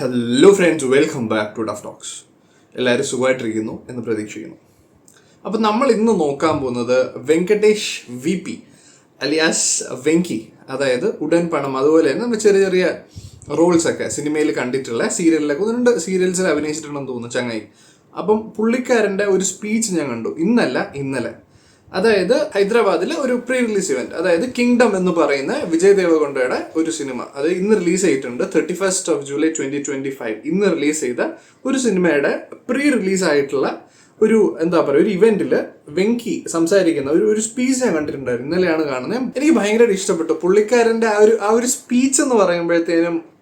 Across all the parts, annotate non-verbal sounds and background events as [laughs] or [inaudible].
Hello friends welcome back to Duff Talks എല്ലാവരും സുഖമായിട്ടിരിക്കുന്നു എന്ന് പ്രതീക്ഷിക്കുന്നു. അപ്പം നമ്മൾ ഇന്ന് നോക്കാൻ പോകുന്നത് Venkatesh V P alias Venky അതായത് ഉടൻ പണം. അതുപോലെ തന്നെ നമ്മൾ ചെറിയ ചെറിയ റോൾസൊക്കെ സിനിമയിൽ കണ്ടിട്ടുള്ള സീരിയലിലൊക്കെ ഒന്ന് സീരിയൽസിൽ അഭിനയിച്ചിട്ടുണ്ടെന്ന് തോന്നുന്നു ചങ്ങായി. അപ്പം പുള്ളിക്കാരന്റെ ഒരു സ്പീച്ച് ഞാൻ കണ്ടു. ഇന്നല്ല ഇന്നലെ. അതായത് ഹൈദരാബാദിലെ ഒരു പ്രീ റിലീസ് ഇവന്റ് അതായത് കിങ്ഡം എന്ന് പറയുന്ന വിജയ് ദേവകൊണ്ടയുടെ ഒരു സിനിമ. അത് ഇന്ന് റിലീസ് ചെയ്തിട്ടുണ്ട്. Thirty first of July twenty twenty five ഇന്ന് റിലീസ് ചെയ്ത ഒരു സിനിമയുടെ പ്രീ റിലീസ് ആയിട്ടുള്ള ഒരു എന്താ പറയുക ഒരു ഇവന്റിൽ വെങ്കി സംസാരിക്കുന്ന ഒരു ഒരു സ്പീച്ച് ഞാൻ കണ്ടിട്ടുണ്ടായിരുന്നു. ഇന്നലെയാണ് കാണുന്നത്. എനിക്ക് ഭയങ്കരമായിട്ട് ഇഷ്ടപ്പെട്ടു. പുള്ളിക്കാരന്റെ ആ ഒരു ആ ഒരു സ്പീച്ച് എന്ന് പറയുമ്പോഴത്തേനും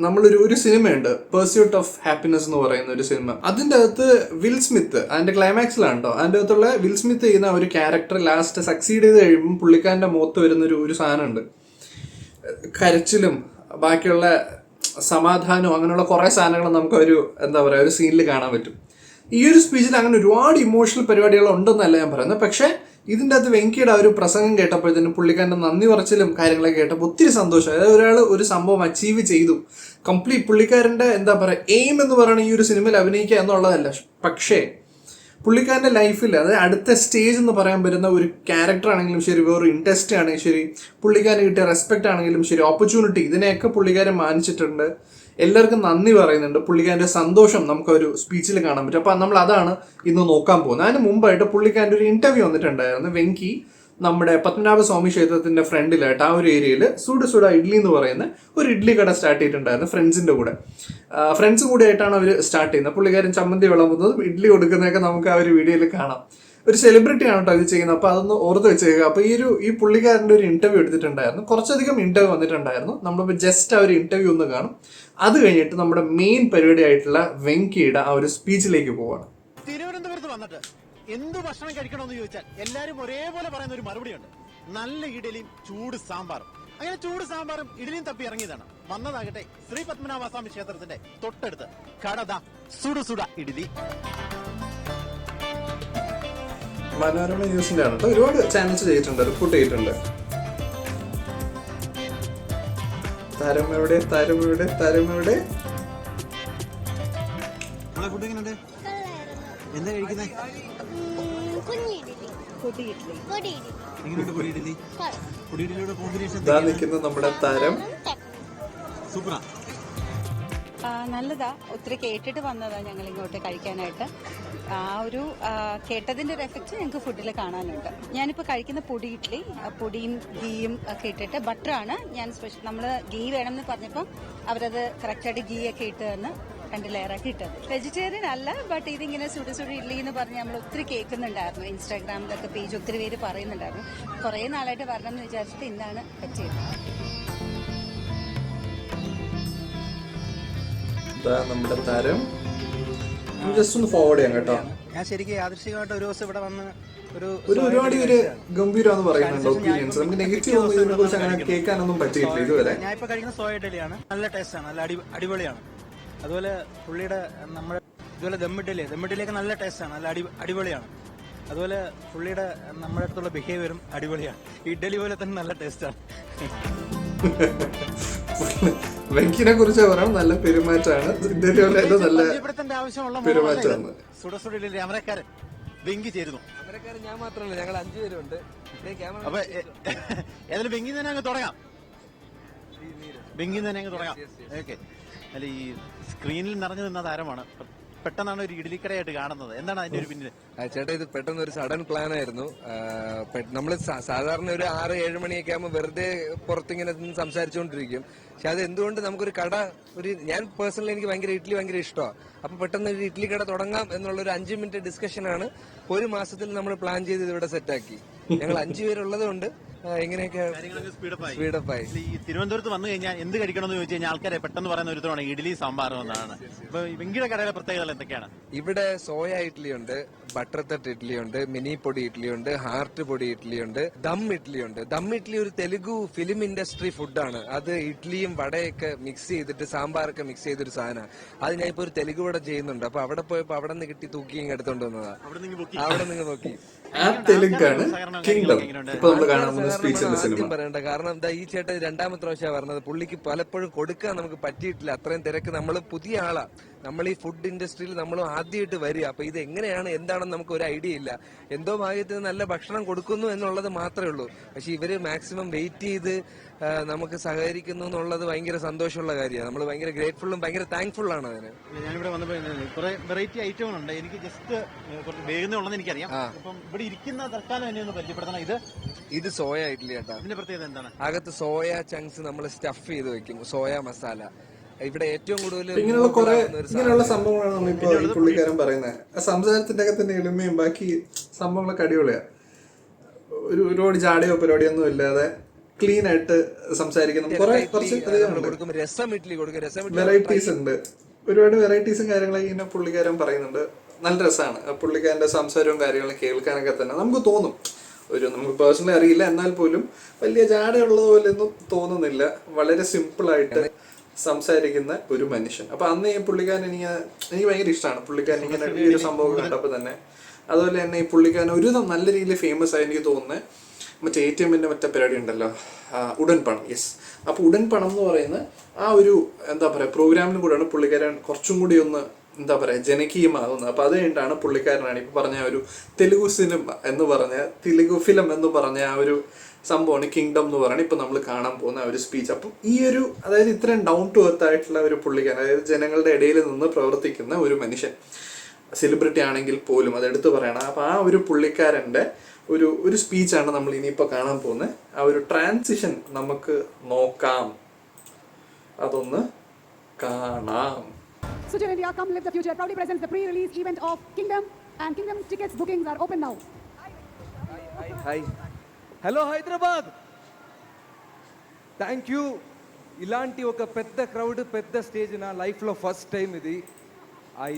നമ്മളൊരു ഒരു സിനിമയുണ്ട്. പേഴ്സ്യൂട്ട് ഓഫ് ഹാപ്പിനെസ് എന്ന് പറയുന്ന ഒരു സിനിമ. അതിന്റെ അകത്ത് വിൽ സ്മിത്ത് അതിന്റെ ക്ലൈമാക്സിലാണ് കേട്ടോ അതിന്റെ അകത്തുള്ള വിൽ സ്മിത്ത് ചെയ്യുന്ന ഒരു ക്യാരക്ടർ ലാസ്റ്റ് സക്സീഡ് ചെയ്ത് കഴിയുമ്പോൾ പുള്ളിക്കാരന്റെ മുഖത്ത് വരുന്ന ഒരു ഒരു സാധനമുണ്ട്. കരച്ചിലും ബാക്കിയുള്ള സമാധാനവും അങ്ങനെയുള്ള കുറേ സാധനങ്ങൾ നമുക്ക് ഒരു എന്താ പറയുക ഒരു സീനിൽ കാണാൻ പറ്റും. ഈ ഒരു സ്പീച്ചിൽ അങ്ങനെ ഒരുപാട് ഇമോഷണൽ പരിപാടികൾ ഉണ്ടെന്നല്ല ഞാൻ പറയുന്നത്. പക്ഷേ ഇതിന്റെ അകത്ത് വെങ്കിയുടെ ആ ഒരു പ്രസംഗം കേട്ടപ്പോഴത്തേനും പുള്ളിക്കാരന്റെ നന്ദി പറച്ചിലും കാര്യങ്ങളൊക്കെ കേട്ടപ്പോൾ ഒത്തിരി സന്തോഷം. അതായത് ഒരാൾ ഒരു സംഭവം അച്ചീവ് ചെയ്തു. കംപ്ലീറ്റ് പുള്ളിക്കാരന്റെ എന്താ പറയുക എയിം എന്ന് പറയുന്നത് ഈ ഒരു സിനിമയിൽ അഭിനയിക്കുക എന്നുള്ളതല്ല. പക്ഷേ പുള്ളിക്കാരന്റെ ലൈഫിൽ അതായത് അടുത്ത സ്റ്റേജ് എന്ന് പറയാൻ പറ്റുന്ന ഒരു ക്യാരക്ടർ ആണെങ്കിലും ശരി വേറൊരു ഇൻട്രസ്റ്റ് ആണെങ്കിലും ശരി പുള്ളിക്കാരന് കിട്ടിയ റെസ്പെക്റ്റ് ആണെങ്കിലും ശരി ഓപ്പർച്യൂണിറ്റി ഇതിനെയൊക്കെ പുള്ളിക്കാരൻ മാനിച്ചിട്ടുണ്ട്. എല്ലാവർക്കും നന്ദി പറയുന്നുണ്ട്. പുള്ളിക്കാരന്റെ സന്തോഷം നമുക്കൊരു സ്പീച്ചിൽ കാണാൻ പറ്റും. അപ്പം നമ്മൾ അതാണ് ഇന്ന് നോക്കാൻ പോകുന്നത്. അതിന് മുമ്പായിട്ട് പുള്ളിക്കാരന്റെ ഒരു ഇന്റർവ്യൂ വന്നിട്ടുണ്ടായിരുന്നു. വെങ്കി നമ്മുടെ പത്മനാഭ സ്വാമി ക്ഷേത്രത്തിന്റെ ഫ്രണ്ടിലായിട്ട് ആ ഒരു ഏരിയയിൽ സൂട് സുഡ ഇഡ്ലി എന്ന് പറയുന്ന ഒരു ഇഡ്ലി കട സ്റ്റാർട്ട് ചെയ്തിട്ടുണ്ടായിരുന്നു ഫ്രണ്ട്സിന്റെ കൂടെ. ഫ്രണ്ട്സ് കൂടെ ആയിട്ടാണ് അവർ സ്റ്റാർട്ട് ചെയ്യുന്നത്. പുള്ളിക്കാരൻ ചമ്മന്തി വിളമ്പുന്നതും ഇഡ്ലി കൊടുക്കുന്നതൊക്കെ നമുക്ക് ആ ഒരു വീഡിയോയിൽ കാണാം. ഒരു സെലിബ്രിറ്റി ആണ് കേട്ടോ ഇത് ചെയ്യുന്നത്. അപ്പോൾ അതൊന്ന് ഓർത്ത് വെച്ചേക്കുക. അപ്പോൾ ഈ ഒരു ഈ പുള്ളിക്കാരന്റെ ഒരു ഇന്റർവ്യൂ എടുത്തിട്ടുണ്ടായിരുന്നു. കുറച്ചധികം ഇന്റർവ്യൂ വന്നിട്ടുണ്ടായിരുന്നു. നമ്മളിപ്പോൾ ജസ്റ്റ് ആ ഒരു ഇന്റർവ്യൂ ഒന്ന് കാണും. അത് കഴിഞ്ഞിട്ട് നമ്മുടെ മെയിൻ പരിപാടി ആയിട്ടുള്ള വെങ്കിയുടെ ആ ഒരു സ്പീച്ചിലേക്ക് പോവാണ്. തിരുവനന്തപുരത്ത് വന്നിട്ട് എന്ത് ഭക്ഷണം കഴിക്കണമെന്ന് ചോദിച്ചാൽ എല്ലാരും ഒരേപോലെ പറയുന്ന ഒരു മറുപടിയുണ്ട്. നല്ല ഇഡലിയും ചൂട് സാമ്പാറും. അങ്ങനെ ചൂട് സാമ്പാറും ഇഡലിയും തപ്പി ഇറങ്ങിയതാണ്. വന്നതാകട്ടെ ശ്രീ പത്മനാഭസ്വാമി ക്ഷേത്രത്തിന്റെ തൊട്ടടുത്ത്. കടത സുടുസുട സുട ഇഡലി മനോരമ ന്യൂസിന്റെ ആണ് ഒരുപാട് ചാനൽസ് ചെയ്തിട്ടുണ്ട് റിപ്പോർട്ട് ചെയ്തിട്ടുണ്ട്. താരം എവിടെ? താരം എവിടെ? താരം എവിടെ? ഫുഡ് എങ്ങനെയുണ്ട്? എന്താ കഴിക്കുന്നത് എങ്ങനെയുണ്ട് പൊടി ഇഡലി? പൊടി ഇഡലിയുടെ കോമ്പിനേഷൻ നമ്മുടെ താരം. സൂപ്പറാ. നല്ലതാ. ഒത്തിരി കേട്ടിട്ട് വന്നതാ ഞങ്ങൾ ഇങ്ങോട്ട് കഴിക്കാനായിട്ട്. ആ ഒരു കേട്ടതിന്റെ ഒരു എഫക്റ്റ് ഞങ്ങൾക്ക് ഫുഡിൽ കാണാനുണ്ട്. ഞാനിപ്പോൾ കഴിക്കുന്ന പൊടി ഇഡ്ഡലി പൊടിയും ഗീയും ഒക്കെ ഇട്ടിട്ട് ബട്ടറാണ് ഞാൻ സ്പെഷ്യൽ നമ്മൾ ഗീ വേണമെന്ന് പറഞ്ഞപ്പോൾ അവരത് കറക്റ്റായിട്ട് ഗീ ഒക്കെ ഇട്ട് തന്ന് രണ്ട് ലെയറാക്കി ഇട്ടത്. വെജിറ്റേറിയൻ അല്ല ബട്ട് ഇതിങ്ങനെ സുടി സുടി ഇഡ്ഡലി എന്ന് പറഞ്ഞ് നമ്മൾ ഒത്തിരി കേൾക്കുന്നുണ്ടായിരുന്നു. ഇൻസ്റ്റാഗ്രാമിലൊക്കെ പേജ് ഒത്തിരി പേര് പറയുന്നുണ്ടായിരുന്നു. കുറേ നാളായിട്ട് വരണം എന്ന് വിചാരിച്ചിട്ട് ഇന്നാണ് പറ്റിയത്. നമ്മുടെ താരം. ജസ്റ്റ് ഒന്ന് ഫോർവേഡ് ചെയ്യാം കേട്ടോ. ഞാൻ ശരിക്കും യാദൃശികമായിട്ട് ഒരു ദിവസം ഇവിടെ വന്ന് ഒരു ഒരു ഒരുപാട് ഒരു ഗംഭീരമാണെന്ന് പറയുന്നുണ്ട് ഒപ്പീനിയൻസ് നമുക്ക് നെഗറ്റീവ് ഒന്നും ഇതിനെ കുറിച്ച് അങ്ങനെ കേൾക്കാനൊന്നും പറ്റിയിട്ടില്ല ഇതുവരെ. ഞാൻ ഇപ്പൊ കഴിക്കുന്ന സോയ ഇഡലിയാണ് നല്ല ടേസ്റ്റ് ആണ്. നല്ല അടി അടിപൊളിയാണ്. അതുപോലെ പുള്ളിയുടെ നമ്മുടെ ഇതുപോലെ ദമ്മിഡലി ദമ്മിഡലിയൊക്കെ നല്ല ടേസ്റ്റ് ആണ്. നല്ല അടി അടിപൊളിയാണ്. അതുപോലെ പുള്ളിയുടെ നമ്മുടെ അടുത്തുള്ള ബിഹേവിയറും അടിപൊളിയാണ്. ഇഡലി പോലെ തന്നെ നല്ല ടേസ്റ്റാണ് [laughs] വെങ്കിനെ കുറിച്ച് പറയാം. നല്ല പെരുമാറ്റാണ് നല്ല പെരുമാറ്റാണ് അമരക്കാരൻ വെങ്കി ചേരുന്നു. അമരക്കാരൻ ഞാൻ മാത്രമല്ല ഞങ്ങൾ അപ്പൊ ഏതായാലും തന്നെ അങ്ങ് തുടങ്ങാം. തന്നെ അങ്ങ് തുടങ്ങാം. ഓക്കെ അല്ല ഈ സ്ക്രീനിൽ നിറഞ്ഞു നിന്ന താരമാണ് പെട്ടെന്നാണ് ഒരു ഇഡലിക്കടയായിട്ട് കാണുന്നത്. എന്താണ് അതിന്റെ ഒരു പിന്നിൽ? ചേട്ടാ ഇത് പെട്ടെന്ന് ഒരു സഡൻ പ്ലാൻ ആയിരുന്നു. നമ്മൾ സാധാരണ ഒരു ആറ് ഏഴ് മണിയൊക്കെ ആകുമ്പോൾ വെറുതെ പുറത്തിങ്ങനെ സംസാരിച്ചുകൊണ്ടിരിക്കും പക്ഷെ അത് എന്തുകൊണ്ട് നമുക്കൊരു കട ഒരു ഞാൻ പേഴ്സണലി എനിക്ക് ഭയങ്കര ഇഡ്ഡലി ഭയങ്കര ഇഷ്ടമാണ് അപ്പൊ പെട്ടെന്ന് ഒരു ഇഡ്ഡലി കട തുടങ്ങാം എന്നുള്ള ഒരു അഞ്ച് മിനിറ്റ് ഡിസ്കഷനാണ് ഒരു മാസത്തിൽ നമ്മൾ പ്ലാൻ ചെയ്ത് ഇതിവിടെ സെറ്റാക്കി ഞങ്ങൾ അഞ്ചു പേരുള്ളത് കൊണ്ട് എങ്ങനെയൊക്കെ സ്പീഡപ്പ് ആയി. ഈ തിരുവനന്തപുരത്ത് വന്നു കഴിഞ്ഞാൽ എന്ത് കഴിക്കണമെന്ന് ചോദിച്ചു കഴിഞ്ഞാൽ ആൾക്കാരെ പെട്ടെന്ന് പറയുന്ന ഒരു ഇഡ്ഡലി ഇഡലി സാമ്പാറും എന്നാണ് അപ്പൊ വെങ്കിയുടെ കടയിലെ പ്രത്യേകത എന്തൊക്കെയാണ്? ഇവിടെ സോയ ഇഡ്ഡലി ഉണ്ട് ബട്ടർ തട്ട് ഇഡ്ഡലി ഉണ്ട് മിനി പൊടി ഇഡ്ഡലി ഉണ്ട് ഹാർട്ട് പൊടി ഇഡ്ഡലി ഉണ്ട് ദം ഇഡ്ഡലി ഉണ്ട് ദം ഇഡ്ഡലി ഒരു തെലുഗു ഫിലിം ഇൻഡസ്ട്രി ഫുഡാണ് അത് ഇഡ്ഡലിയും വടയൊക്കെ മിക്സ് ചെയ്തിട്ട് സാമ്പാറൊക്കെ മിക്സ് ചെയ്തൊരു സാധനമാണ്. അത് ഞാൻ ഇപ്പൊ ഒരു തെലുഗു വട ചെയ്യുന്നുണ്ട്. അപ്പൊ അവിടെ പോയപ്പോ അവിടെ നിന്ന് കിട്ടി തൂക്കി എടുത്തോണ്ട് വന്നതാ. അവിടെ നിങ്ങൾ അവിടെ നിങ്ങൾ നോക്കി ആ തെലുങ്കാണ് കിങ്ഡം ഇപ്പൊ നമ്മൾ കാണാൻ പോകുന്ന സ്പീച്ച് ആദ്യം പറയണ്ട. കാരണം എന്താ ഈ ചേട്ടൻ രണ്ടാമത്തെ പ്രാവശ്യമാണ് പറഞ്ഞത് പുള്ളിക്ക് പലപ്പോഴും കൊടുക്കാൻ നമുക്ക് പറ്റിയിട്ടില്ല. അത്രയും തിരക്ക്. നമ്മൾ പുതിയ ആളാ. നമ്മൾ ഈ ഫുഡ് ഇൻഡസ്ട്രിയിൽ നമ്മൾ ആദ്യമായിട്ട് വരിക. അപ്പൊ ഇത് എങ്ങനെയാണ് എന്താണെന്ന് നമുക്ക് ഒരു ഐഡിയ ഇല്ല. എന്തോ ഭാഗ്യത്തിന് നല്ല ഭക്ഷണം കൊടുക്കുന്നു എന്നുള്ളത് മാത്രമേ ഉള്ളൂ. പക്ഷെ ഇവർ മാക്സിമം വെയിറ്റ് ചെയ്ത് നമുക്ക് സഹകരിക്കുന്നു എന്നുള്ളത് ഭയങ്കര സന്തോഷമുള്ള കാര്യമാണ്. നമ്മൾ ഭയങ്കര ഗ്രേറ്റ്ഫുള്ളും ഭയങ്കര താങ്ക്ഫുൾ ആണ് അതിന്. ഞാനിവിടെ വന്നപ്പോൾ കുറെ വെറൈറ്റി ഐറ്റങ്ങളുണ്ട് എനിക്ക് ജസ്റ്റ് കുറച്ച് വേഗം ഉള്ളതെന്ന് എനിക്കറിയാം. അപ്പം ഇവിടെ ഇരിക്കുന്ന തൽക്കാലം എന്നെ ഒന്ന് പരിചയപ്പെടുത്തണം. ഇത് ഇത് സോയ ഇഡ്ഡലി ചേട്ടാ ഇതിന്റെ പ്രത്യേകത എന്താണ്? അകത്ത് സോയ ചങ്ക്സ് നമ്മൾ സ്റ്റഫ് ചെയ്ത് വെക്കും. സോയ മസാല. ഇവിടെ ഏറ്റവും കൂടുതൽ ഇങ്ങനെയുള്ള കുറെ ഇങ്ങനെയുള്ള സംഭവങ്ങളാണ് നമ്മളിപ്പോ ഈ പുള്ളിക്കാരൻ പറയുന്നത്. ആ സംസാരത്തിന്റെ അകത്തിന്റെ എളിമയും ബാക്കി സംഭവങ്ങളൊക്കെ അടിപൊളിയാ. ഒരു ഒരുപാട് ചാടിയോ പരിപാടിയൊന്നും ഇല്ലാതെ ക്ലീൻ ആയിട്ട് സംസാരിക്കുന്നു കുറെ കുറച്ച് രസം ഇഡ്ഡലി കൊടുക്കും. വെറൈറ്റീസ് ഉണ്ട്. ഒരുപാട് വെറൈറ്റീസും കാര്യങ്ങളൊക്കെ ഇങ്ങനെ പുള്ളിക്കാരൻ പറയുന്നുണ്ട്. നല്ല രസമാണ്. പുള്ളിക്കാരന്റെ സംസാരവും കാര്യങ്ങളും കേൾക്കാനൊക്കെ തന്നെ നമുക്ക് തോന്നും. ഒരു നമുക്ക് പേഴ്സണലി അറിയില്ല. എന്നാൽ പോലും വലിയ ജാടയുള്ളത് പോലെയൊന്നും തോന്നുന്നില്ല. വളരെ സിമ്പിൾ ആയിട്ട് സംസാരിക്കുന്ന ഒരു മനുഷ്യൻ. അപ്പൊ അന്ന് ഈ പുള്ളിക്കാരൻ എനിക്ക് എനിക്ക് ഭയങ്കര ഇഷ്ടമാണ്. പുള്ളിക്കാരൻ ഇങ്ങനെ ഈ ഒരു സംഭവം കണ്ടപ്പോൾ തന്നെ. അതുപോലെ തന്നെ ഈ പുള്ളിക്കാരൻ ഒരു നല്ല രീതിയിൽ ഫേമസ് ആയി എനിക്ക് തോന്നുന്നത് മറ്റേ എ ടി എമ്മിന്റെ മറ്റേ പരിപാടി ഉണ്ടല്ലോ. ഉടൻ പണം. യെസ് അപ്പോൾ ഉടൻ പണം എന്ന് പറയുന്ന ആ ഒരു എന്താ പറയുക പ്രോഗ്രാമിനും കൂടെയാണ് പുള്ളിക്കാരൻ കുറച്ചും കൂടി ഒന്ന് എന്താ പറയുക ജനകീയമാകുന്നത്. അപ്പോൾ അത് കഴിഞ്ഞിട്ടാണ് പുള്ളിക്കാരനാണ് ഇപ്പോൾ പറഞ്ഞ ഒരു തെലുഗു സിനിമ എന്ന് പറഞ്ഞ തെലുഗു ഫിലിം എന്ന് പറഞ്ഞ ആ ഒരു സംഭവമാണ് കിങ്ഡം എന്ന് പറയുന്നത്. ഇപ്പോൾ നമ്മൾ കാണാൻ പോകുന്ന ഒരു സ്പീച്ച് അപ്പം ഈ ഒരു അതായത് ഇത്രയും ഡൗൺ ടു എർത്ത് ആയിട്ടുള്ള ഒരു പുള്ളിക്കാരൻ അതായത് ജനങ്ങളുടെ ഇടയിൽ നിന്ന് പ്രവർത്തിക്കുന്ന ഒരു മനുഷ്യൻ. സെലിബ്രിറ്റി ആണെങ്കിൽ പോലും അത് എടുത്തു പറയണം അപ്പൊ ആ ഒരു പുള്ളിക്കാരന്റെ ഒരു ഒരു സ്പീച്ചാണ് നമ്മൾ ഇനിയിപ്പോൾ കാണാൻ പോകുന്നത് ആ ഒരു ട്രാൻസിഷൻ നമുക്ക് നോക്കാം അതൊന്ന് കാണാം Suja India, come live the future. Proudly presents the pre-release event of Kingdom, and Kingdom tickets bookings are open now. Hi hello Hyderabad thank you ఇలాంటి ఒక పెద్ద క్రౌడ్ పెద్ద స్టేజ్ నా లైఫ్లో ఫస్ట్ టైం ఇది ఐ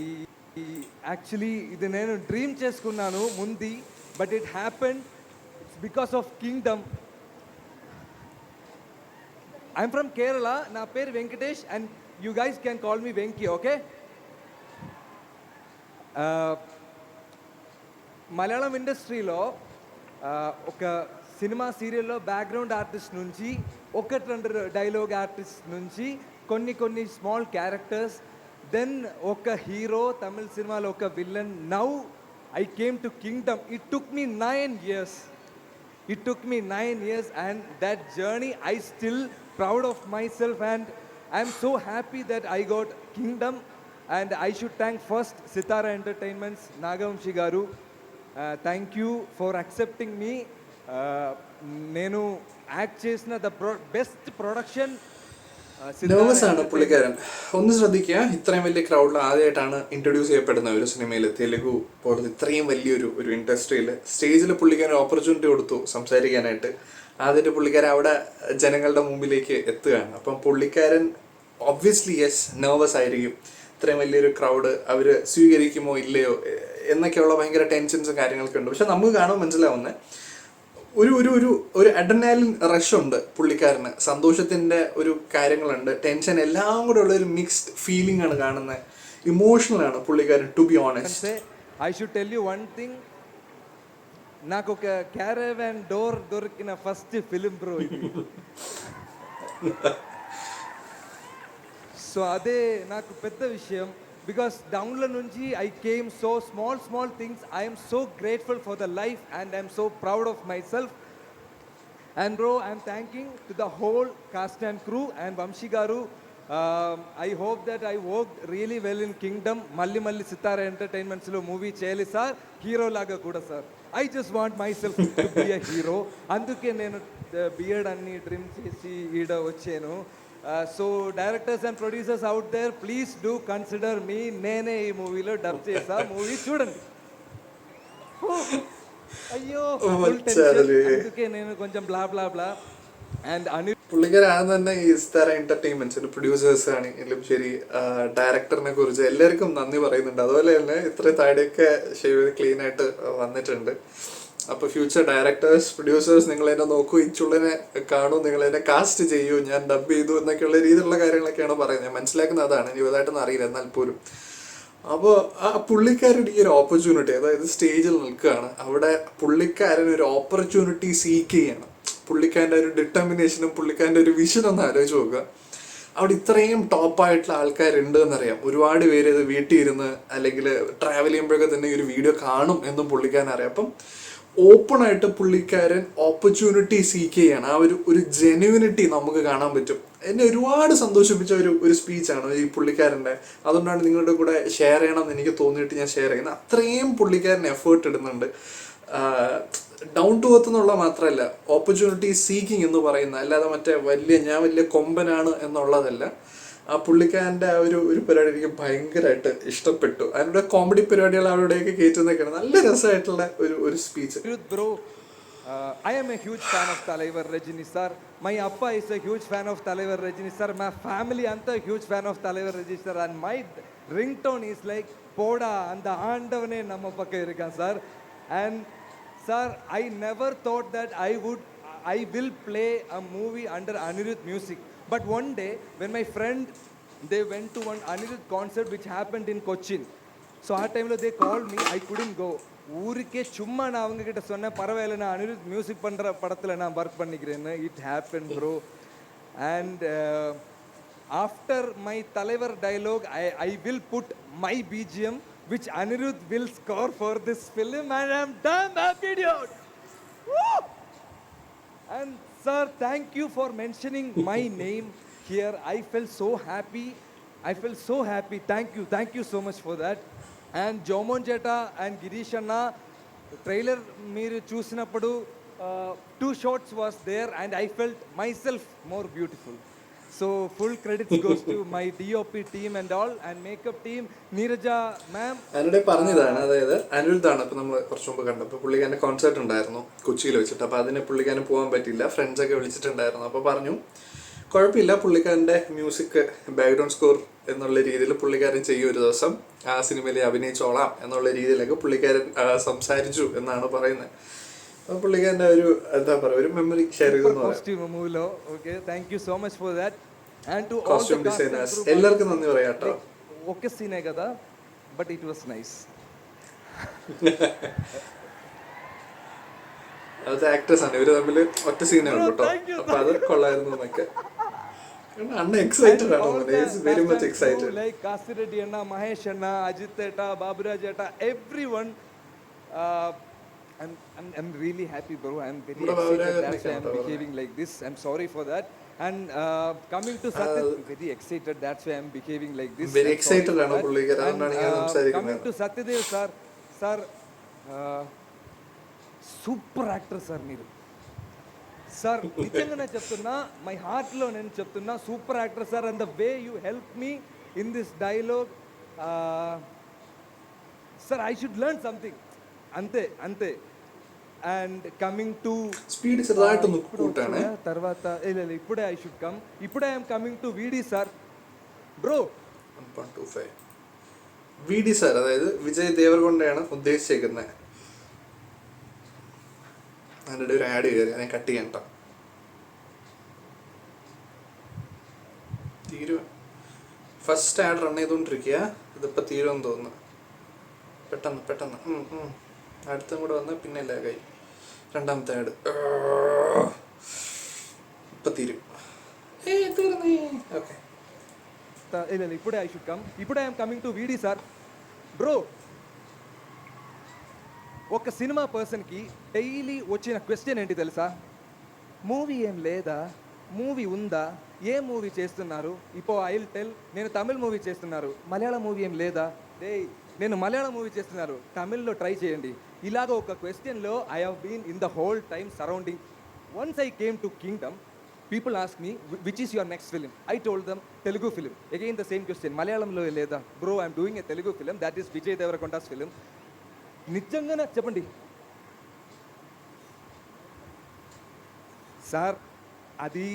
యాక్చువల్లీ ఇది నేను dream చేసుకున్నాను ముందు but it happen it's because of Kingdom I'm from Kerala నా పేరు Venkatesh and you guys can call me Venky okay Malayalam ఇండస్ట్రీలో ఒక సినిమా సీరియల్లో బ్యాక్గ్రౌండ్ ఆర్టిస్ట్ నుంచి ఒకటి రెండు డైలాగ్ ఆర్టిస్ట్ నుంచి కొన్ని కొన్ని స్మాల్ క్యారెక్టర్స్ దెన్ ఒక హీరో తమిళ సినిమాలో ఒక villain now I came to Kingdom it took me nine years it took me nine years and that journey i still proud of myself and i'm so happy that i got kingdom and i should thank first sitara entertainments nagamshi garu uh, thank you for accepting me uh, నేను act చేసిన the best production nervous ആണ് പുള്ളിക്കാരൻ. ഒന്ന് ശ്രദ്ധിക്കുക ഇത്രയും വലിയ ക്രൗഡിൽ ആദ്യമായിട്ടാണ് introduce ചെയ്യപ്പെടുന്ന ഒരു സിനിമയിൽ തെലുഗു പോലത്തെ ഇത്രയും വലിയൊരു ഒരു ഇൻഡസ്ട്രിയിൽ സ്റ്റേജിൽ പുള്ളിക്കാരൻ ഓപ്പർച്യൂണിറ്റി കൊടുത്തു സംസാരിക്കാനായിട്ട്. ആദ്യമായിട്ട് പുള്ളിക്കാരൻ അവിടെ ജനങ്ങളുടെ മുമ്പിലേക്ക് എത്തുകയാണ്. അപ്പം പുള്ളിക്കാരൻ ഒബ്വിയസ്ലി യെസ് നെർവസ് ആയിരിക്കും. ഇത്രയും വലിയൊരു ക്രൗഡ് അവർ സ്വീകരിക്കുമോ ഇല്ലയോ എന്നൊക്കെയുള്ള ഭയങ്കര ടെൻഷൻസും കാര്യങ്ങളൊക്കെ ഉണ്ട്. പക്ഷെ നമുക്ക് കാണുമ്പോൾ മനസ്സിലാവുന്നത് ഒരു ഒരു ഒരു ഒരു അഡ്രനാലിൻ റഷ് ഉണ്ട് പുള്ളിക്കാരന് സന്തോഷത്തിന്റെ ഒരു കാര്യങ്ങളുണ്ട് ടെൻഷൻ എല്ലാം കൂടെ ഉള്ള ഒരു മിക്സ്ഡ് ഫീലിംഗ് ആണ് കാണുന്നത് ഇമോഷണൽ ആണ് പുള്ളിക്കാരൻ ടു ബി ഓണസ്റ്റ് అంటే I should tell you one thing నాకు ఒక క్యారవాన్ డోర్ దొరికిన ఫస్ట్ ఫిలిం బ్రో ఇది సో అదే నాకు పెద్ద విషయం బికాస్ డౌన్ల నుంచి I came so small small things I'm so grateful for the life and I'm so proud of myself and bro I'm thanking to the whole cast and crew and Vamsi garu I hope that I work really well in Kingdom మళ్ళీ మళ్ళీ సితార ఎంటర్టైన్మెంట్స్లో movie చేయాలి sir hero లాగా కూడా sir I just want myself be a hero అందుకే నేను beard అన్ని డ్రిమ్ చేసి ఈడ వచ్చాను So directors and producers out there please do consider me నేనే ఈ మూవీలో డబ్ చేసా మూవీ చూడండి అయ్యో full tension. മച്ചാലേ. అందుకే నేను కొంచెం బ్లా బ్లా బ్లా అండ్ అనిల్ പുള്ളിക്കാരൻ ആദ്യം തന്നെ ഈ സ്താര എന്റർടൈൻമെന്റ്സിന്റെ പ്രൊഡ്യൂസേഴ്സ് ആണെങ്കിലും ശരി ഡയറക്ടറിനെ കുറിച്ച് എല്ലാവർക്കും നന്ദി പറയുന്നുണ്ട് അതുപോലെ തന്നെ ഇത്ര താടിയൊക്കെ ഷേവ് ചെയ്ത് ക്ലീൻ ആയിട്ട് വന്നിട്ടുണ്ട് അപ്പൊ ഫ്യൂച്ചർ ഡയറക്ടേഴ്സ് പ്രൊഡ്യൂസേഴ്സ് നിങ്ങൾ എന്നെ നോക്കൂ ഈ ചുള്ളനെ കാണൂ നിങ്ങൾ എന്നെ കാസ്റ്റ് ചെയ്യൂ ഞാൻ ഡബ് ചെയ്തു എന്നൊക്കെയുള്ള രീതിയിലുള്ള കാര്യങ്ങളൊക്കെയാണ് പറയുന്നത്. ഞാൻ മനസ്സിലാക്കുന്നത് അതാണ്. ഇനി വലുതായിട്ടൊന്നും അറിയില്ല എന്നാൽ പോലും. അപ്പോൾ ആ പുള്ളിക്കാരൻ ഈ ഒരു ഓപ്പർച്യൂണിറ്റി അതായത് സ്റ്റേജിൽ നിൽക്കുകയാണ്. അവിടെ പുള്ളിക്കാരൻ ഒരു ഓപ്പർച്യൂണിറ്റി സീക്ക് ചെയ്യണം. പുള്ളിക്കാരന്റെ ഒരു ഡിറ്റർമിനേഷനും പുള്ളിക്കാരന്റെ ഒരു വിഷനും ഒന്ന് ആലോചിച്ച് നോക്കുക. അവിടെ ഇത്രയും ടോപ്പായിട്ടുള്ള ആൾക്കാരുണ്ട് എന്നറിയാം. ഒരുപാട് പേര് ഇത് വീട്ടിൽ ഇരുന്ന് അല്ലെങ്കിൽ ട്രാവൽ ചെയ്യുമ്പോഴൊക്കെ തന്നെ ഈ ഒരു വീഡിയോ കാണും എന്നും പുള്ളിക്കാരൻ അറിയാം. അപ്പം ഓപ്പൺ ആയിട്ട് പുള്ളിക്കാരൻ ഓപ്പർച്യൂണിറ്റി സീക്ക് ചെയ്യാണ്. ആ ഒരു ഒരു ജെന്യൂനിറ്റി നമുക്ക് കാണാൻ പറ്റും. എന്നെ ഒരുപാട് സന്തോഷിപ്പിച്ച ഒരു ഒരു സ്പീച്ചാണ് ഈ പുള്ളിക്കാരന്റെ. അതുകൊണ്ടാണ് നിങ്ങളുടെ കൂടെ ഷെയർ ചെയ്യണം എന്ന് എനിക്ക് തോന്നിയിട്ട് ഞാൻ ഷെയർ ചെയ്യുന്നത്. അത്രയും പുള്ളിക്കാരൻ എഫേർട്ട് ഇടുന്നുണ്ട്. ഡൗൺ ടു എർത്ത് എന്നുള്ള മാത്രമല്ല ഓപ്പർച്യൂണിറ്റി സീക്കിംഗ് എന്ന് പറയുന്ന അല്ലാതെ മറ്റേ വലിയ ഞാൻ വലിയ കൊമ്പനാണ് എന്നുള്ളതല്ല. ആ പുള്ളിക്കാരന്റെ ആ ഒരു ഒരു പരിപാടി എനിക്ക് ഭയങ്കരമായിട്ട് ഇഷ്ടപ്പെട്ടു അതിന്റെ കോമഡി പരിപാടികൾ അവിടെയൊക്കെ കയറ്റുന്നൊക്കെയാണ് നല്ല രസമായിട്ടുള്ള ഒരു ഒരു speech bro I'm a huge fan of Thalaivar Rajini sir my appa is a huge fan of Thalaivar Rajini sir my family ಅಂತ huge fan of Thalaivar Rajini sir and my ringtone is like ಪೋಡಾ ಅಂತ ಆಂಡವನೇ ನಮ್ಮ ಪಕ್ಕ ಇರುಕಾನ್ sir and sir I never thought that I would I will play a movie under Anirudh but one day when my friend they went to one Anirudh concert which happened in Cochin. So ஆ டைமில் they call me I couldn't go ஊருக்கே சும்மா நான் அவங்க கிட்ட சொன்னேன் பரவாயில்ல நான் Anirudh music பண்ணுற படத்தில் நான் ஒர்க் பண்ணிக்கிறேன்னு. It happen bro and after my Thalaivar dialogue I I will put my BGM which Anirudh will score for this film and I'm damn happy dude sir, thank you for mentioning my name [laughs] here. I felt so happy. I felt so happy. Thank you. Thank you so much for that. And Jomon Jeta and Girish Anna, trailer మీరు చూసినప్పుడు two shorts was there and I felt myself more beautiful So full credits goes to [laughs] my DOP team and all and makeup team. Neeraja ma'am. എന്നോട് പറഞ്ഞതാണ് അതായത് അനിരുദ്ധാണ് അപ്പോൾ നമ്മൾ കുറച്ച് മുമ്പ് കണ്ടപ്പോൾ പുള്ളിക്കാരന്റെ കോൺസേർട്ട് ഉണ്ടായിരുന്നു കൊച്ചിയിൽ വെച്ചിട്ട്. അപ്പോൾ അതിന് പുള്ളിക്കാരന് പോകാൻ പറ്റില്ല ഫ്രണ്ട്സൊക്കെ വിളിച്ചിട്ടുണ്ടായിരുന്നു. അപ്പോൾ പറഞ്ഞു കുഴപ്പമില്ല പുള്ളിക്കാരന്റെ മ്യൂസിക് ബാക്ക്ഗ്രൗണ്ട് സ്കോർ എന്നുള്ള രീതിയിൽ പുള്ളിക്കാരൻ ചെയ്യും ഒരു ദിവസം. ആ സിനിമയിൽ അഭിനയിച്ചോളാം എന്നുള്ള രീതിയിലൊക്കെ പുള്ളിക്കാരൻ സംസാരിച്ചു എന്നാണ് പറയുന്നത്. പുള്ളിക്ക് തന്നെ ഒരു എന്താ പറയുക ഒരു മെമ്മറി ഷെയർ ചെയ്തെന്ന് okay thank so much for that and to costume designers എല്ലാവർക്കും നന്ദി പറയാട്ടോ ഒക്കെ സീനേ കഥ ബട്ട് ഇറ്റ് വാസ് നൈസ് അത് ആക്ട്രസ് ആണ് ഇവർ തമ്മിൽ ഒറ്റ സീനേ ഉള്ളൂ കേട്ടോ. അപ്പൊ അത് കൊള്ളായിരുന്നു എന്നൊക്കെ. അണ്ണ എക്സൈറ്റഡ് ആണ് വെരി മച്ച് എക്സൈറ്റഡ് ലൈക്ക് കാസിരടി അണ്ണ മഹേഷ് അണ്ണ അജിത് ഏട്ട ബാബുരാജ് ഏട്ട everyone I'm, I'm, I'm really happy, bro. I'm very excited that I'm behaving like this. I'm sorry for that. And uh, coming to Satyam, uh, very excited. That's why I'm behaving like this. Very I'm excited. And, uh, coming to Satyadev, sir. Sir, uh, super actor sir మీరు sir నిజంగానే చెప్తున్నా my హార్ట్లో నేను చెప్తున్నా super actor sir and the way you help me in this dialogue sir I should learn something అంతే అంతే and coming to speed రాయటం కూటానే తర్వాత ఇలా ఇప్పుడే ఐ షుడ్ కమ్ ఇప్పుడే I'm coming to VD sir bro to five V D sir അതായത് വിജയ് ദേവർകൊണ്ടയാണ് ഉദ്ദേശിച്ചേക്കുന്നത്. അതിന്റെ ഒരു ആഡ് കയറി അതിനെ കട്ട് ചെയ്യണ്ട തീരുവ ഫസ്റ്റ് ആഡ് റൺ ചെയ്തുകൊണ്ടിരിക്കുക ഇതിപ്പോൾ തീരുമെന്ന് തോന്നുന്നു. പെട്ടെന്ന് പെട്ടെന്ന്. അടുത്തും കൂടെ വന്നാൽ പിന്നെ എല്ലാ കൈ രണ്ടാമത്തെ ആഡ് ഇപ്പം തീരും. ഏ തീർന്നേ. ഓക്കെ ఇప్పుడే ఐ షుడ్ కమ్ ఇప్పుడే I'm coming to VD sir bro ఒక సినిమా పర్సన్కి డైలీ వచ్చిన క్వశ్చన్ ఏంటి తెలుసా? మూవీ ఏం లేదా? మూవీ ఉందా? ఏ మూవీ చేస్తున్నారు? ఇపో ఐ విల్ టెల్ నేను తమిళ్ మూవీ చేస్తున్నారు. మలయాళ మూవీ ఏం లేదా? డే నేను మలయాళ మూవీ చేస్తున్నారు. తమిళ్ళో ట్రై చేయండి. ఇలాగ ఒక క్వశ్చన్లో I have been in the whole time surrounding once I came to Kingdom people ask me which is your next film I told them Telugu film again the same question మలయాళంలో లేదా? Bro I'm doing a Telugu film that is Vijay Deverakonda's film నిజంగానే చెప్పండి. Sir అది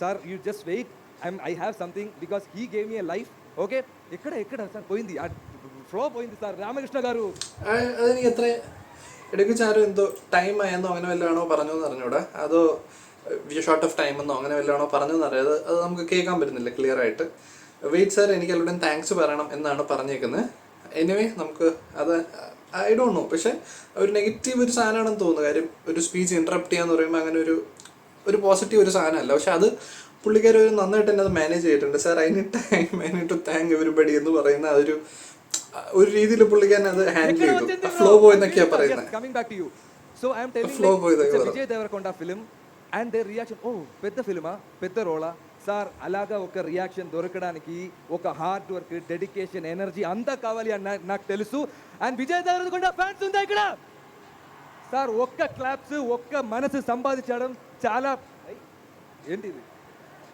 sir you just wait I'm I have something because he gave a life okay ఎక్కడ ఎక్కడ sir పోయింది. Flow పోయింది sir Ramakrishna గారు. ഇടയ്ക്ക് ആരും എന്തോ ടൈം ആയെന്നോ അങ്ങനെ വല്ലതാണോ പറഞ്ഞു എന്ന് അറിഞ്ഞൂടെ. അതോ ഷോർട്ട് ഓഫ് ടൈം എന്നോ അങ്ങനെ വല്ലതാണോ പറഞ്ഞു എന്നറിയാതെ അത് നമുക്ക് കേൾക്കാൻ പറ്റുന്നില്ല ക്ലിയർ ആയിട്ട്. വെയിറ്റ് സാർ എനിക്ക് എല്ലാവരുടെയും താങ്ക്സ് പറയണം എന്നാണ് പറഞ്ഞേക്കുന്നത് എനിവേ നമുക്ക് അത് ഐ ഡോണ്ട് നോ പക്ഷെ ഒരു നെഗറ്റീവ് ഒരു സാധനമാണെന്ന് തോന്നുന്നു. കാര്യം ഒരു സ്പീച്ച് ഇന്ററപ്റ്റ് ചെയ്യാന്ന് പറയുമ്പോൾ അങ്ങനെ ഒരു ഒരു പോസിറ്റീവ് ഒരു സാധനമല്ല. പക്ഷെ അത് പുള്ളിക്കാർ ഒരു നന്നായിട്ട് തന്നെ അത് മാനേജ് ചെയ്തിട്ടുണ്ട്. Sir I time I to thank everybody എന്ന് പറയുന്ന അതൊരു ഒരു രീതിയിൽ പുള്ളിക്കാരൻ അത് ഹാൻഡിൽ ചെയ്തു ഫ്ലോ ബോയ് എന്നൊക്കെയാ പറയുന്നത് coming back to you so I'm telling Flow boy దగ్గర. Vijay Devarakonda film and the reaction ఓ పెద్ద ఫిలిమా పెద్ద రోలా సార్ అలాగా ఒక రియాక్షన్ దొరకడానికి ఒక హార్డ్ వర్క్ డెడికేషన్ ఎనర్జీ అంతా కావాలి అని నా- నాకు తెలుసు అండ్ విజయ్ దేవరకొండ ఫ్యాన్స్ ఉందా ఇక్కడ సార్ ఒక్క క్లాప్స్ ఒక్క మనసు సంపాదించడం చాలా ఐ, ఏంటిది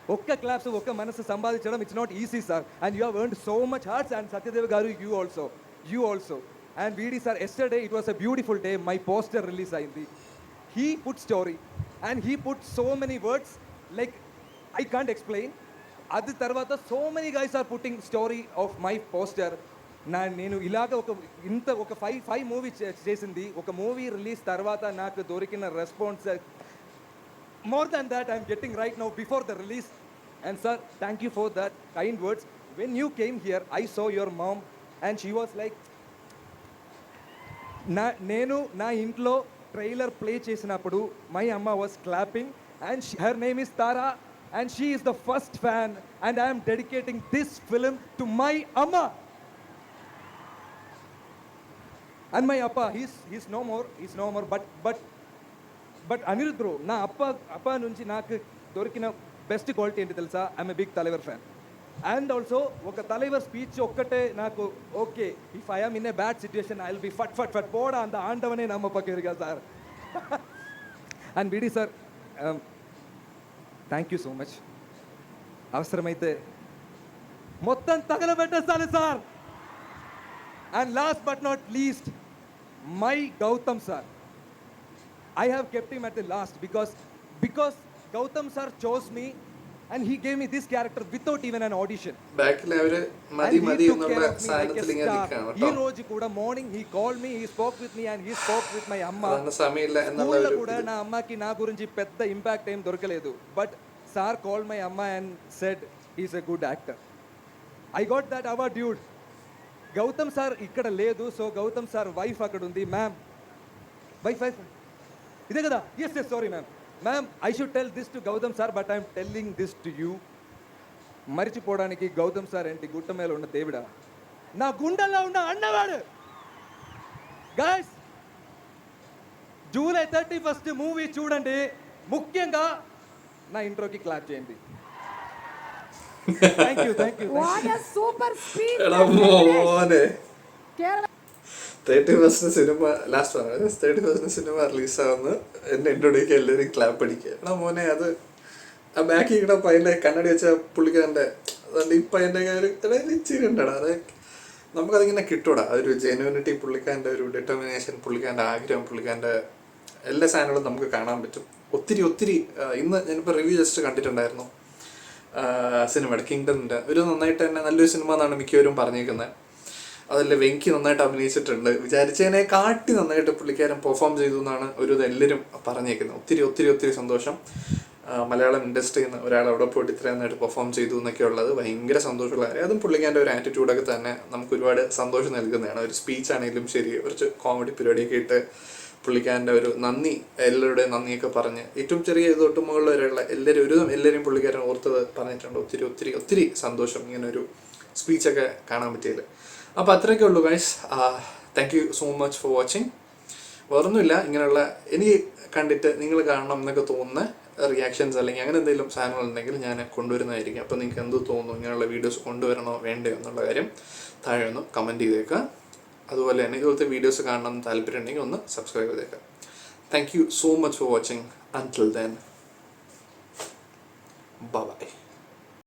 ఒక్క క్లాప్స్ ఒక్క మనసు సంపాదించడం it's not easy sir and you have earn so much hearts and Satyadev garu you also you also and VD sir yesterday it was a beautiful day my poster release అయింది he put story and he put so many words like I can't explain అది తర్వాత so many guys are putting story of my poster నా నేను ఇలాగ ఒక ఇంత ఒక five five movie చేసింది. ఒక మూవీ రిలీజ్ తర్వాత నాకు దొరికిన response more than that i'm getting right now before the release and sir thank you for that kind words when you came here i saw your mom and she was like నా నేను నా ఇంట్లో trailer play చేసినప్పుడు my amma was clapping and her name is Tara and she is the first fan and I'm dedicating this film to my amma and my appa he's he's no more he's no more but but but Anirudh bro నా అప్ప అప్ప నుంచి నాకు దొరికిన best quality ఏంటి తెలుసా? I'm a big Thalaivar fan and also ఒక Thalaivar speech ఒక్కటే నాకు okay if I am in a bad situation I will be ఫట్ ఫట్ ఫట్ పోడా అంత ఆండవనే నమ్మ పక్కేరుగా sir. [laughs] And VD sir thank you so much అవసరమైతే మొత్తం తగలబెట్టేస్తాను sir. And last but not least my Gautam sir I have kept him at the last because because Gautam sir chose me and he gave me this character without even an audition. ബാക്കിൽ അവര് മതി and he മതി took എന്നുള്ള care of me like a സാധനത്തിൽ ഇങ്ങനെ star. നിൽക്കുകയാണ് ఈ കേട്ടോ రోజు కూడా morning he called me he spoke with me and he spoke with my అమ్మ അതാണ് സമയമില്ല എന്നുള്ള స్కూల్లో ഒരു కూడా నా అమ్మకి నా గురించి పెద్ద ఇంపాక్ట్ ఏం దొరకలేదు but sir call my amma and said is a good actor I got that award dude Gautham sir ఇక్కడ లేదు సో గౌతమ్ సార్ వైఫ్ అక్కడ ఉంది మ్యామ్ వైఫ్ వైఫ్ ఇదే కదా? Yes yes sorry ma'am ma'am I should tell this to Gautam sir but I'm telling this to you మరిచిపోవడానికి Gautam sir ఏంటి? గుట్ట మీద ఉన్న దేవుడా? నా గుండెల్లో ఉన్న అన్నవాడు! Guys July thirty first movie చూడండి. ముఖ్యంగా నా ఇంట్రోకి క్లాప్ చేయండి. Thank you thank you What a super thirty ഫസ്റ്റിന് സിനിമ ലാസ്റ്റ് പറഞ്ഞു തേർട്ടി ഫസ്റ്റിന് സിനിമ റിലീസാവുന്ന എന്നെ ഇൻട്രോഡ്യൂക്ക് എല്ലാവരും ക്ലാപ്പ് അടിക്കുക. എടാ മോനെ അത് ആ ബാക്കി ഇവിടെ പയ്യന്റെ കണ്ണടി വെച്ച പുള്ളിക്കാരന്റെ അതുകൊണ്ട് ഈ പയ്യന്റെ കാര്യം ഇച്ചിരി ഉണ്ടടാ. അത് നമുക്കതിങ്ങനെ കിട്ടൂടാ. അതൊരു ജെനുവിനിറ്റി പുള്ളിക്കാരന്റെ ഒരു ഡിറ്റർമിനേഷൻ പുള്ളിക്കാരന്റെ ആഗ്രഹം പുള്ളിക്കാരന്റെ എല്ലാ സാധനങ്ങളും നമുക്ക് കാണാൻ പറ്റും. ഒത്തിരി ഒത്തിരി ഇന്ന് ഞാനിപ്പോൾ റിവ്യൂ ജസ്റ്റ് കണ്ടിട്ടുണ്ടായിരുന്നു. സിനിമയുടെ കിങ്ഡമിന്റെ ഒരു നന്നായിട്ട് തന്നെ നല്ലൊരു സിനിമ എന്നാണ് മിക്കവരും പറഞ്ഞേക്കുന്നത് അതിൽ വെങ്കി നന്നായിട്ട് അഭിനയിച്ചിട്ടുണ്ട്. വിചാരിച്ചതിനെ കാട്ടി നന്നായിട്ട് പുള്ളിക്കാരൻ പെർഫോം ചെയ്തു എന്നാണ് ഒരു ഇതെല്ലാവരും പറഞ്ഞേക്കുന്നത്. ഒത്തിരി ഒത്തിരി ഒത്തിരി സന്തോഷം. മലയാളം ഇൻഡസ്ട്രിയിൽ നിന്ന് ഒരാൾ അവിടെ പോയിട്ട് ഇത്രയും നന്നായിട്ട് പെർഫോം ചെയ്തു എന്നൊക്കെ ഉള്ളത് ഭയങ്കര സന്തോഷമുള്ള കാര്യം. അതും പുള്ളിക്കാരന്റെ ഒരു ആറ്റിറ്റ്യൂഡൊക്കെ തന്നെ നമുക്ക് ഒരുപാട് സന്തോഷം നൽകുന്നതാണ്. ഒരു സ്പീച്ച് ആണെങ്കിലും ശരി കുറച്ച് കോമഡി പരിപാടിയൊക്കെ ഇട്ട് പുള്ളിക്കാരന്റെ ഒരു നന്ദി എല്ലാവരുടെയും നന്ദിയൊക്കെ പറഞ്ഞ് ഏറ്റവും ചെറിയ തൊട്ട് മുകളിൽ വരെയുള്ള എല്ലാവരും ഒരു എല്ലാവരും പുള്ളിക്കാരൻ ഓർത്തത് പറഞ്ഞിട്ടുണ്ട്. ഒത്തിരി ഒത്തിരി ഒത്തിരി സന്തോഷം ഇങ്ങനെ ഒരു സ്പീച്ചൊക്കെ കാണാൻ പറ്റിയത്. അപ്പോൾ അത്രയൊക്കെ ഉള്ളൂ guys thank you so much for watching വേറൊന്നുമില്ല ഇങ്ങനെയുള്ള എനിക്ക് കണ്ടിട്ട് നിങ്ങൾ കാണണം എന്നൊക്കെ തോന്നുന്ന റിയാക്ഷൻസ് അല്ലെങ്കിൽ അങ്ങനെ എന്തെങ്കിലും സാധനങ്ങൾ ഉണ്ടെങ്കിൽ ഞാൻ കൊണ്ടുവരുന്നതായിരിക്കും. അപ്പോൾ നിങ്ങൾക്ക് എന്ത് തോന്നുന്നു? ഇങ്ങനെയുള്ള വീഡിയോസ് കൊണ്ടുവരണോ വേണ്ടയോ എന്നുള്ള കാര്യം താഴെ ഒന്ന് കമന്റ് ചെയ്തേക്കുക. അതുപോലെ തന്നെ ഇതുപോലത്തെ വീഡിയോസ് കാണണം താല്പര്യം ഉണ്ടെങ്കിൽ ഒന്ന് സബ്സ്ക്രൈബ് ചെയ്തേക്കുക. Thank you so much for watching until then bye